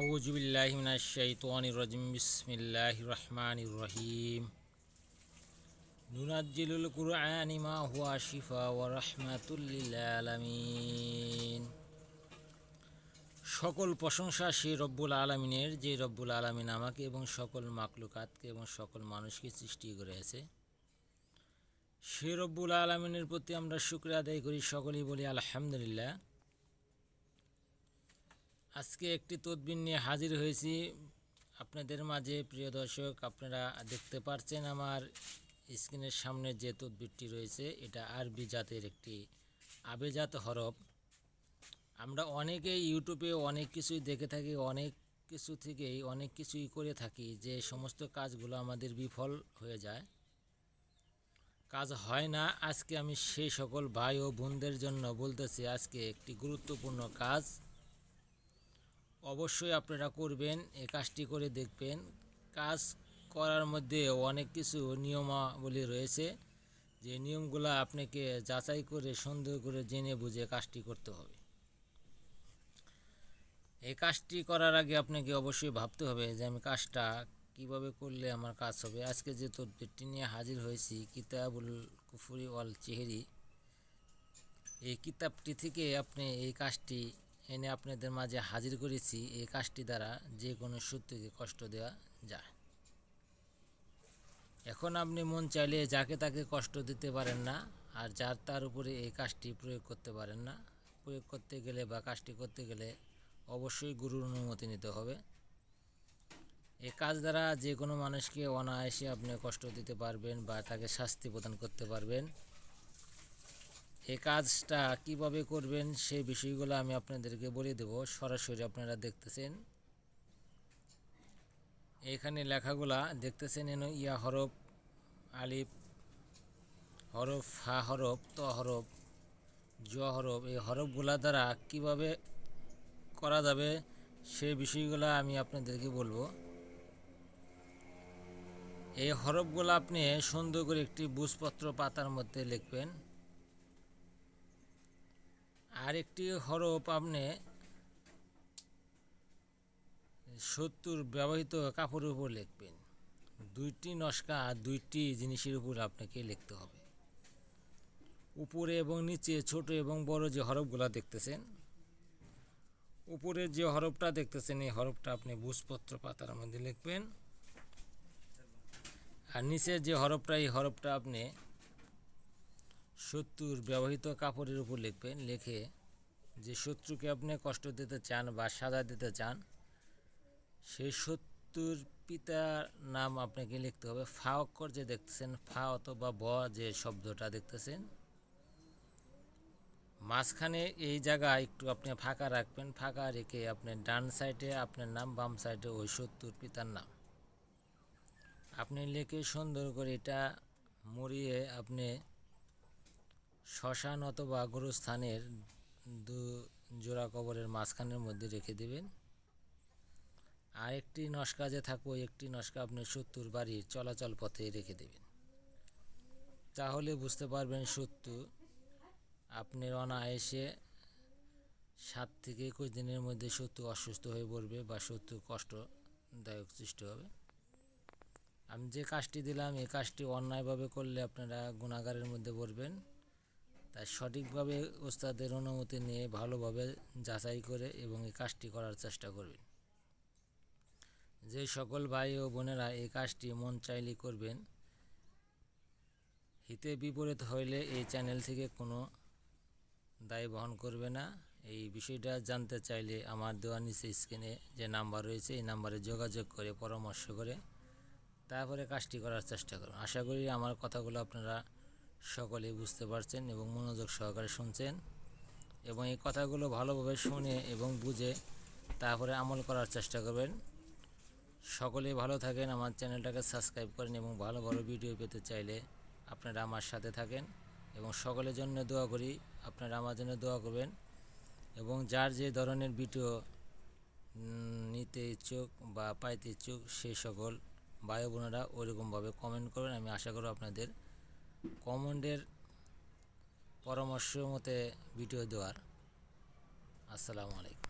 আউজুবিল্লাহ মিনাশাইতানির রাজিম। বিসমিল্লাহ রহমানির রহিম। নুনাজ্জিলুল কুরআনি মা হুয়া শিফা ওয়া রাহমাতুল লিল আলামিন। সকল প্রশংসা সেই রব্বুল আলমিনের, যে রব্বুল আলমিন আমাকে এবং সকল মাকলুকাতকে এবং সকল মানুষকে সৃষ্টি করেছে। সে রব্বুল আলমিনের প্রতি আমরা শুক্র আদায় করি। সকলেই বলি, আলহামদুলিল্লাহ। আজকে একটি তদবির নিয়ে হাজির হয়েছি। আপনাদের মাঝে, প্রিয় দর্শক, আপনারা দেখতে পাচ্ছেন আমার স্ক্রিনের সামনে যে তদবিরটি রয়েছে, এটা আরবি জাতের একটি আবেজাত হরফ। আমরা অনেকেই ইউটিউবে অনেক কিছুই দেখে থাকি, অনেক কিছু থেকেই, অনেক কিছুই করে থাকি যে সমস্ত কাজগুলো আমাদের বিফল হয়ে যায়। কাজ হয় না। আজকে আমি সেই সকল ভাই ও বোনদের জন্য বলতেছি, আজকে একটি গুরুত্বপূর্ণ কাজ। অবশ্যই আপনারা করবেন এই কাজটি করে দেখবেন। কাজ করার মধ্যে অনেক কিছু নিয়মাবলী রয়েছে। যে নিয়মগুলো আপনাকে যাচাই করে, সুন্দর করে জেনে বুঝে কাজটি করতে হবে। এই কাজটি করার আগে আপনাকে অবশ্যই ভাবতে হবে যে আমি কাজটা কীভাবে করলে আমার কাজ হবে। আজকে যে তদবিরটি নিয়ে হাজির হয়েছি, কিতাবুল কুফুরি ওয়াল চেহেরি, এই কিতাবটি থেকে আপনি এই কাজটি এনে আপনাদের মাঝে হাজির করেছি এই কাজটি দ্বারা যে কোনো সত্যকে কষ্ট দেওয়া যায়। এখন আপনি মন চাইলে যাকে তাকে কষ্ট দিতে পারেন না, আর যার তার উপরে এই কাজটি প্রয়োগ করতে পারেন না। প্রয়োগ করতে গেলে বা কাজটি করতে গেলে অবশ্যই গুরুর অনুমতি নিতে হবে। এই কাজ দ্বারা যে কোনো মানুষকে অনায়াসে আপনি কষ্ট দিতে পারবেন বা তাকে শাস্তি প্রদান করতে পারবেন। এই কাজটা কীভাবে করবেন সেই বিষয়গুলো আমি আপনাদেরকে বলে দেব। সরাসরি আপনারা দেখতেছেন। এখানে লেখাগুলা দেখতেছেন এন ইয়া হরফ, আলিফ, হরফ, হা হরফ, ত হরফ, জ হরফ, এই হরফগুলা দ্বারা কীভাবে করা যাবে সে বিষয়গুলো আমি আপনাদেরকে বলব। এই হরফগুলো আপনি সুন্দর করে একটি বুঝপত্র পাতার মধ্যে লিখবেন। আরেকটি হরফ আপনি সত্তর ব্যবহৃত কাপড়ের উপর লিখবেন। দুইটি নস্কা দুইটি জিনিসের উপর আপনাকে লিখতে হবে। উপরে এবং নিচে ছোট এবং বড় যে হরফগুলো দেখতেছেন উপরের যে হরফটা দেখতেছেন, এই হরফটা আপনি বুঝপত্র পাতার মধ্যে লিখবেন। আর নিচের যে হরফটা, এই হরফটা আপনি শত্রুর ব্যবহৃত কাপড়ের উপর লিখবেন, লিখে যে শত্রুকে আপনি কষ্ট দিতে চান বা সাজা দিতে চান সেই শত্রুর পিতার নাম আপনাকে লিখতে হবে। ফা অক্ষর যে দেখতেছেন, ফা অথবা ব যে শব্দটা দেখতেছেন, মাঝখানে এই জায়গায় একটু আপনি ফাঁকা রাখবেন। ফাঁকা রেখে আপনি ডান সাইডে আপনার নাম, বাম সাইডে ওই শত্রুর পিতার নাম। আপনি লিখে সুন্দর করে এটা মরিয়ে আপনি শ্মশান অথবা গুরুস্থানের দু জোড়া কবরের মাঝখানের মধ্যে রেখে দেবেন। আর একটি নস্কা যে থাকব, একটি নস্কা আপনি সত্তর বাড়ির চলাচল পথে রেখে দেবেন। তাহলে বুঝতে পারবেন সত্তু আপনার অনায়াসে সাত থেকে একুশ দিনের মধ্যে সত্তু অসুস্থ হয়ে পড়বে বা সত্তু কষ্টদায়ক সৃষ্টি হবে। আমি যে কাজটি দিলাম, এই কাজটি অন্যায়ভাবে করলে আপনারা গুণাগারের মধ্যে পড়বেন। তাই সঠিকভাবে ওস্তাদের অনুমতি নিয়ে ভালোভাবে যাচাই করে এবং এই কাজটি করার চেষ্টা করবেন। যে সকল ভাই ও বোনেরা এই কাজটি মন চাইলে করবেন, হিতে বিপরীত হইলে এই চ্যানেল থেকে কোনো দায় বহন করবে না। এই বিষয়টা জানতে চাইলে আমার দেওয়া নিচে স্ক্রিনে যে নাম্বার রয়েছে, এই নাম্বারে যোগাযোগ করে, পরামর্শ করে, তারপরে কাজটি করার চেষ্টা করুন। আশা করি আমার কথাগুলো আপনারা সকলেই বুঝতে পারছেন এবং মনোযোগ সহকারে শুনছেন এবং এই কথাগুলো ভালোভাবে শুনে এবং বুঝে তারপরে আমল করার চেষ্টা করবেন। সকলেই ভালো থাকেন, আমার চ্যানেলটাকে সাবস্ক্রাইব করেন এবং ভালো ভালো ভিডিও পেতে চাইলে আপনারা আমার সাথে থাকেন এবং সকলের জন্য দোয়া করি, আপনারা আমার জন্য দোয়া করবেন এবং যার যে ধরনের ভিডিও নিতে ইচ্ছুক বা পাইতে ইচ্ছুক সেই সকল ভাই বোনেরা ওইরকমভাবে কমেন্ট করবেন। আমি আশা করব আপনাদের কমেন্টের পরামর্শ মতে ভিডিও দেওয়ার। আসসালামু আলাইকুম।